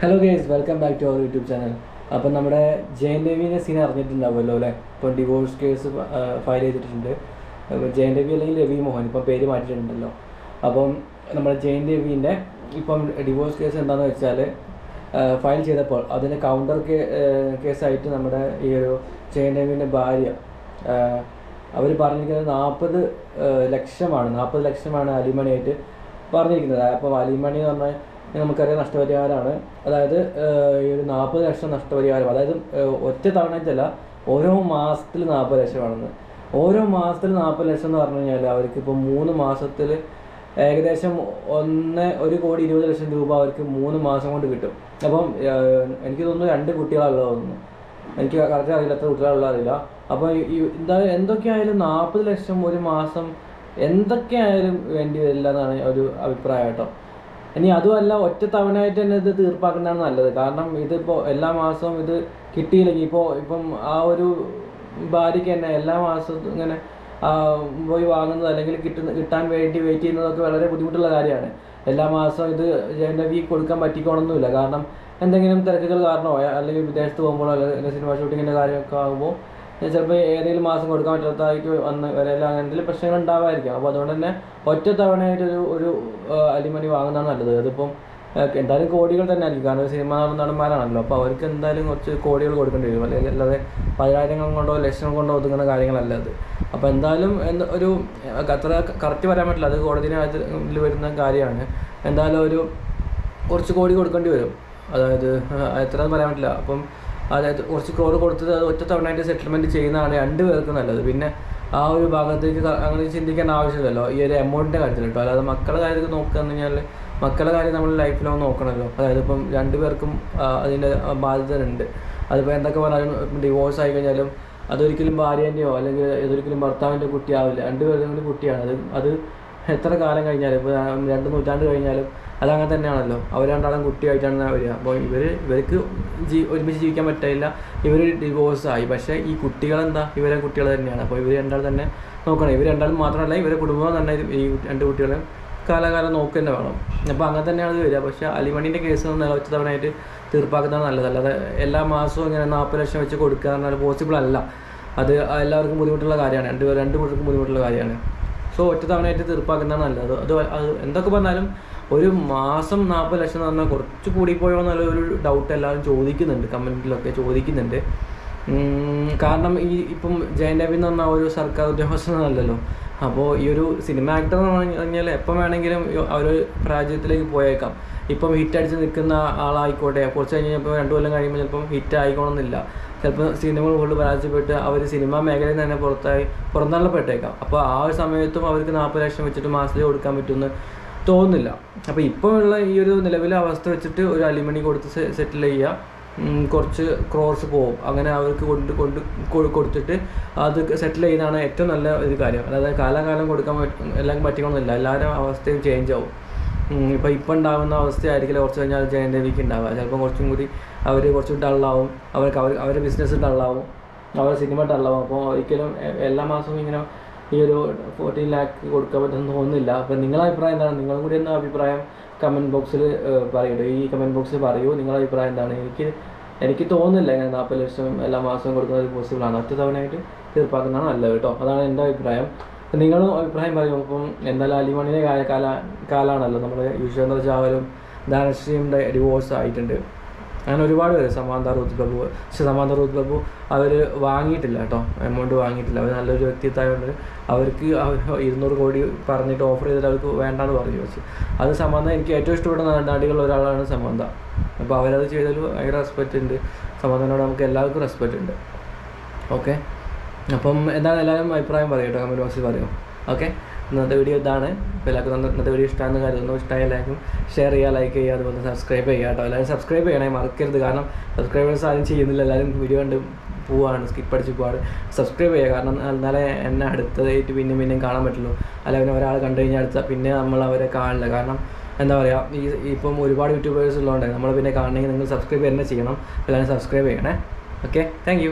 Hello guys welcome back to our YouTube channel അപ്പം നമ്മുടെ Jayan scene അറിഞ്ഞിട്ടുണ്ടാവുമല്ലോ അല്ലേ? ഇപ്പം ഡിവോഴ്സ് കേസ് ഫയൽ ചെയ്തിട്ടുണ്ട്. ജയൻ അല്ലെങ്കിൽ രവി മോഹൻ ഇപ്പം പേര് മാറ്റിയിട്ടുണ്ടല്ലോ. അപ്പം നമ്മുടെ ജയൻ രവിന്റെ ഇപ്പം ഡിവോഴ്സ് കേസ് എന്താണെന്ന് വെച്ചാൽ ഫയൽ ചെയ്തപ്പോൾ അതിന് കൗണ്ടർ കേസായിട്ട് നമ്മുടെ ഈ ഒരു ജയൻ രവിന്റെ ഭാര്യ അവർ പറഞ്ഞിരിക്കുന്നത് നാൽപ്പത് ലക്ഷമാണ്. നാൽപ്പത് ലക്ഷമാണ് അലിമണിയായിട്ട് പറഞ്ഞിരിക്കുന്നത്. അപ്പോൾ അലിമണി എന്ന് പറഞ്ഞാൽ നമുക്കറിയാം നഷ്ടപരിഹാരമാണ് അതായത് ഈ ഒരു നാൽപ്പത് ലക്ഷം നഷ്ടപരിഹാരം. അതായത് ഒറ്റ തവണയല്ല ഓരോ മാസത്തിൽ നാൽപ്പത് ലക്ഷമാണെന്ന് ഓരോ മാസത്തിൽ നാൽപ്പത് ലക്ഷം എന്ന് പറഞ്ഞു കഴിഞ്ഞാൽ അവർക്ക് ഇപ്പോൾ മൂന്ന് മാസത്തിൽ ഏകദേശം ഒന്ന് ഒരു കോടി ഇരുപത് ലക്ഷം രൂപ അവർക്ക് മൂന്ന് മാസം കൊണ്ട് കിട്ടും. അപ്പം എനിക്ക് തോന്നുന്നു രണ്ട് കുട്ടികളുള്ളത് തോന്നുന്നു. എനിക്ക് കറക്റ്റ് അറിയില്ല എത്ര കുട്ടികളുള്ള അറിയില്ല. അപ്പോൾ എന്താ എന്തൊക്കെയായാലും നാൽപ്പത് ലക്ഷം ഒരു മാസം എന്തൊക്കെയായാലും വേണ്ടി വരില്ല എന്നാണ് ഒരു അഭിപ്രായം കേട്ടോ. ഇനി അതുമല്ല ഒറ്റ തവണയായിട്ട് തന്നെ ഇത് തീർപ്പാക്കുന്നതാണ് നല്ലത്. കാരണം ഇതിപ്പോൾ എല്ലാ മാസവും ഇത് കിട്ടിയില്ലെങ്കിൽ ഇപ്പോൾ ഇപ്പം ആ ഒരു ഭാര്യയ്ക്ക് തന്നെ എല്ലാ മാസവും ഇങ്ങനെ പോയി വാങ്ങുന്നത് അല്ലെങ്കിൽ കിട്ടുന്ന കിട്ടാൻ വേണ്ടി വെയിറ്റ് ചെയ്യുന്നതൊക്കെ വളരെ ബുദ്ധിമുട്ടുള്ള കാര്യമാണ്. എല്ലാ മാസവും ഇത് എന്റെ വീക്ക് കൊടുക്കാൻ പറ്റിക്കോണമെന്നില്ല കാരണം എന്തെങ്കിലും തിരക്കുകൾ കാരണമോ? അല്ലെങ്കിൽ വിദേശത്ത് പോകുമ്പോഴോ അല്ലെങ്കിൽ സിനിമ ഷൂട്ടിങ്ങിന്റെ കാര്യമൊക്കെ ആകുമ്പോൾ ചിലപ്പോൾ ഏതെങ്കിലും മാസം കൊടുക്കാൻ പറ്റാത്തതായിട്ട് വന്ന് വരെല്ലാം എന്തെങ്കിലും പ്രശ്നങ്ങൾ ഉണ്ടാവായിരിക്കാം. അപ്പോൾ അതുകൊണ്ട് തന്നെ ഒറ്റ തവണയായിട്ട് ഒരു അലിമണി വാങ്ങുന്നതാണ് നല്ലത്. അതിപ്പം എന്തായാലും കോടികൾ തന്നെ ആയിരിക്കും. കാരണം സിനിമ നടന്മാരാണല്ലോ. അപ്പോൾ അവർക്ക് എന്തായാലും കുറച്ച് കോടികൾ കൊടുക്കേണ്ടി വരും. അല്ലെങ്കിൽ അല്ലാതെ പതിനായിരങ്ങൾ കൊണ്ടോ ലക്ഷങ്ങൾ കൊണ്ടോ ഒതുങ്ങുന്ന കാര്യങ്ങളല്ല അത്. അപ്പോൾ എന്തായാലും എന്ത് ഒരു അത്ര കറക്റ്റ് പറയാൻ പറ്റില്ല. അത് കോടതിയിൽ വരുന്ന കാര്യമാണ്. എന്തായാലും ഒരു കുറച്ച് കോടി കൊടുക്കേണ്ടി വരും. അതായത് എത്ര പറയാൻ പറ്റില്ല. അപ്പം അതായത് കുറച്ച് ക്രോർ കൊടുത്തത് അത് ഒറ്റ തവണയായിട്ട് സെറ്റിൽമെന്റ് ചെയ്യുന്നതാണ് രണ്ട് പേർക്ക് നല്ലത്. പിന്നെ ആ ഒരു ഭാഗത്തേക്ക് അങ്ങനെ ചിന്തിക്കേണ്ട ആവശ്യമില്ലല്ലോ. ഈ ഒരു എമൗണ്ടിന്റെ കാര്യത്തിൽ കേട്ടോ അല്ലാതെ മക്കളുടെ കാര്യത്തിൽ നോക്കുകയെന്ന് കഴിഞ്ഞാൽ മക്കളുടെ കാര്യം നമ്മൾ ലൈഫിലോ നോക്കണമല്ലോ അതായത് ഇപ്പം രണ്ട് പേർക്കും അതിന്റെ ബാധ്യതയുണ്ട് അതിപ്പോൾ എന്തൊക്കെ പറഞ്ഞാലും ഡിവോഴ്സ് ആയി കഴിഞ്ഞാലും അതൊരിക്കലും ഭാര്യേന്റെയോ അല്ലെങ്കിൽ ഇതൊരിക്കലും ഭർത്താവിന്റെ കുട്ടിയാവില്ല. രണ്ടുപേരുടെയും കൂടി കുട്ടിയാണ്. അത് അത് എത്ര കാലം കഴിഞ്ഞാലും ഇപ്പോൾ രണ്ട് നൂറ്റാണ്ട് കഴിഞ്ഞാലും അതങ്ങനെ തന്നെയാണല്ലോ. അവർ രണ്ടാളും കുട്ടിയായിട്ടാണ് വരിക. അപ്പോൾ ഇവർ ഇവർക്ക് ജീ ഒരുമിച്ച് ജീവിക്കാൻ പറ്റില്ല ഇവർ ഡിവോഴ്സ് ആയി. പക്ഷേ ഈ കുട്ടികളെന്താ? ഇവരെ കുട്ടികൾ തന്നെയാണ്. അപ്പോൾ ഇവർ രണ്ടാൾ തന്നെ നോക്കണം. ഇവർ രണ്ടാളും മാത്രമല്ല ഇവരെ കുടുംബം തന്നെ ഈ രണ്ട് കുട്ടികളെ കാലാകാലം തന്നെ വേണം. അപ്പോൾ അങ്ങനെ തന്നെയാണ് ഇത് വരിക. പക്ഷേ അലിമണിന്റെ കേസ് നിലവച്ച തവണയായിട്ട് തീർപ്പാക്കുന്നതാണ് നല്ലത്. അല്ലാതെ എല്ലാ മാസവും ഇങ്ങനെ നാൽപ്പത് ലക്ഷം വെച്ച് കൊടുക്കുക എന്നാൽ പോസിബിൾ അല്ല. അത് എല്ലാവർക്കും ബുദ്ധിമുട്ടുള്ള കാര്യമാണ്. രണ്ട് രണ്ട് പേർക്കും ബുദ്ധിമുട്ടുള്ള കാര്യമാണ്. സോ ഒറ്റ തവണയായിട്ട് തീർപ്പാക്കുന്നതാണ് നല്ലത്. അത് എന്തൊക്കെ പറഞ്ഞാലും ഒരു മാസം നാൽപ്പത് ലക്ഷം എന്ന് പറഞ്ഞാൽ കുറച്ച് കൂടിപ്പോയോ എന്നുള്ള ഒരു ഡൗട്ട് എല്ലാവരും ചോദിക്കുന്നുണ്ട് കമന്റിലൊക്കെ ചോദിക്കുന്നുണ്ട്. കാരണം ഈ ഇപ്പം ജയൻ രവി എന്ന് പറഞ്ഞാൽ ഒരു സർക്കാർ ഉദ്യോഗസ്ഥനല്ലല്ലോ. അപ്പോൾ ഈ ഒരു സിനിമ ആക്ടർ എന്ന് പറഞ്ഞു കഴിഞ്ഞാൽ എപ്പം വേണമെങ്കിലും അവർ പരാജയത്തിലേക്ക് പോയേക്കാം. ഇപ്പം ഹിറ്റ് അടിച്ച് നിൽക്കുന്ന ആളായിക്കോട്ടെ കുറച്ച് കഴിഞ്ഞ് രണ്ടു കൊല്ലം കഴിയുമ്പോൾ ചിലപ്പം ഹിറ്റ് ആയിക്കോണമെന്നില്ല ചിലപ്പോൾ സിനിമകൾ കൊണ്ട് പരാജയപ്പെട്ട് അവർ സിനിമാ മേഖലയിൽ തന്നെ പുറത്തായി പുറന്തള്ളപ്പെട്ടേക്കാം അപ്പോൾ ആ ഒരു സമയത്തും അവർക്ക് നാൽപ്പത് ലക്ഷം വെച്ചിട്ട് മാസത്തിൽ കൊടുക്കാൻ പറ്റുമെന്ന് തോന്നുന്നില്ല. അപ്പോൾ ഇപ്പോൾ ഉള്ള ഈ ഒരു നിലവിലെ അവസ്ഥ വെച്ചിട്ട് ഒരു അലിമണി കൊടുത്ത് സെറ്റിൽ ചെയ്യുക കുറച്ച് ക്രോർസ് പോകും. അങ്ങനെ അവർക്ക് കൊണ്ട് കൊണ്ട് കൊടുത്തിട്ട് അത് സെറ്റിൽ ചെയ്യുന്നതാണ് ഏറ്റവും നല്ല ഒരു കാര്യം. അതായത് കാലാകാലം കൊടുക്കാൻ എല്ലാം പറ്റിക്കൊന്നുമില്ല എല്ലാവരും അവസ്ഥയും ചേഞ്ച് ആവും. ഇപ്പോൾ ഇപ്പം ഉണ്ടാകുന്ന അവസ്ഥയായിരിക്കില്ല. കുറച്ച് കഴിഞ്ഞാൽ ജയൻ രവിക്ക് ഉണ്ടാവുക. ചിലപ്പോൾ കുറച്ചും കൂടി അവർ കുറച്ച് ഡള്ളാവും അവർക്ക് അവർ അവരുടെ ബിസിനസ് ഡള്ളാവും അവരുടെ സിനിമ ഡള്ളാവും അപ്പോൾ ഒരിക്കലും എല്ലാ മാസവും ഇങ്ങനെ ഈ ഒരു ഫോർട്ടീൻ ലാക്ക് കൊടുക്കാൻ പറ്റുമെന്ന് തോന്നുന്നില്ല. അപ്പോൾ നിങ്ങളുടെ അഭിപ്രായം എന്താണ്? നിങ്ങളും കൂടി ഒന്ന് അഭിപ്രായം? കമന്റ് ബോക്സിൽ പറയൂ. ഈ കമന്റ് ബോക്സിൽ പറയൂ. നിങ്ങളുടെ അഭിപ്രായം എന്താണ്? എനിക്ക് എനിക്ക് തോന്നുന്നില്ല ഇങ്ങനെ നാൽപ്പത് ലക്ഷം എല്ലാ മാസവും കൊടുക്കുന്നത് പോസിബിൾ ആണ്. ഒറ്റ തവണയായിട്ട് തീർപ്പാക്കുന്നതാണ് നല്ലത് കേട്ടോ. അതാണ് എന്റെ അഭിപ്രായം. നിങ്ങളും അഭിപ്രായം പറയും. അപ്പം എന്തായാലും അലിമണിയുടെ കാല കാല കാലാണല്ലോ. നമ്മുടെ യുശ്വേന്ദ്ര ചാവലും ധനശ്രീയുടെ ഡിവോഴ്സ് ആയിട്ടുണ്ട്. അങ്ങനെ ഒരുപാട് പേര് സമാന്ത റൂത്ത് പ്രഭു പക്ഷെ സമാന്ത റൂത്ത് പ്രഭു അവർ വാങ്ങിയിട്ടില്ല കേട്ടോ. എമൗണ്ട് വാങ്ങിയിട്ടില്ല. അവർ നല്ലൊരു വ്യക്തിത്വമായതുകൊണ്ട് അവർക്ക് അവർ ഇരുന്നൂറ് കോടി പറഞ്ഞിട്ട് ഓഫർ ചെയ്തിട്ട് അവർക്ക് വേണ്ടാന്ന് പറഞ്ഞു. വെച്ച് അത് സമാന്ത എനിക്ക് ഏറ്റവും ഇഷ്ടപ്പെടുന്ന നടികളിൽ ഒരാളാണ് സമാന്ത. അപ്പോൾ അവരത് ചെയ്തതിൽ ഭയങ്കര റെസ്പെക്റ്റ് ഉണ്ട്. സമാന്തനോട് നമുക്ക് എല്ലാവർക്കും റെസ്പെക്റ്റ് ഉണ്ട്. ഓക്കെ അപ്പം എന്താണ് എല്ലാവരും അഭിപ്രായം? പറയും കേട്ടോ. കമന്റ് ബോക്സിൽ പറയും. ഓക്കെ? ഇന്നത്തെ വീഡിയോ ഇതാണ്. അപ്പോൾ എല്ലാവർക്കും ഇന്നത്തെ വീഡിയോ ഇഷ്ടമാണെന്ന് കരുതുന്നു. ഇഷ്ടമായ എല്ലാവർക്കും ഷെയർ ചെയ്യുക ലൈക്ക് ചെയ്യുക അതുപോലെ സബ്സ്ക്രൈബ് ചെയ്യുക കേട്ടോ. എല്ലാവരും സബ്സ്ക്രൈബ് ചെയ്യണേ മറക്കരുത്. കാരണം സബ്സ്ക്രൈബേഴ്സ് ആരും ചെയ്യുന്നില്ല. എല്ലാവരും വീഡിയോ കണ്ട് പോവാണ് സ്കിപ്പ് അടിച്ച് പോവാണ്. സബ്സ്ക്രൈബ് ചെയ്യുക. കാരണം എന്നാലേ എന്നെ അടുത്തതായിട്ട് പിന്നെ പിന്നെയും കാണാൻ പറ്റുള്ളൂ. അല്ല പിന്നെ ഒരാൾ കണ്ടു കഴിഞ്ഞാൽ അടുത്ത പിന്നെ നമ്മൾ അവരെ കാണില്ല. കാരണം എന്താ പറയുക ഈ ഇപ്പം ഒരുപാട് യൂട്യൂബേഴ്സ് ഉള്ളതുകൊണ്ട് നമ്മൾ പിന്നെ കാണണമെങ്കിൽ നിങ്ങൾ സബ്സ്ക്രൈബ് തന്നെ ചെയ്യണം. എല്ലാവരും സബ്സ്ക്രൈബ് ചെയ്യണേ. Okay thank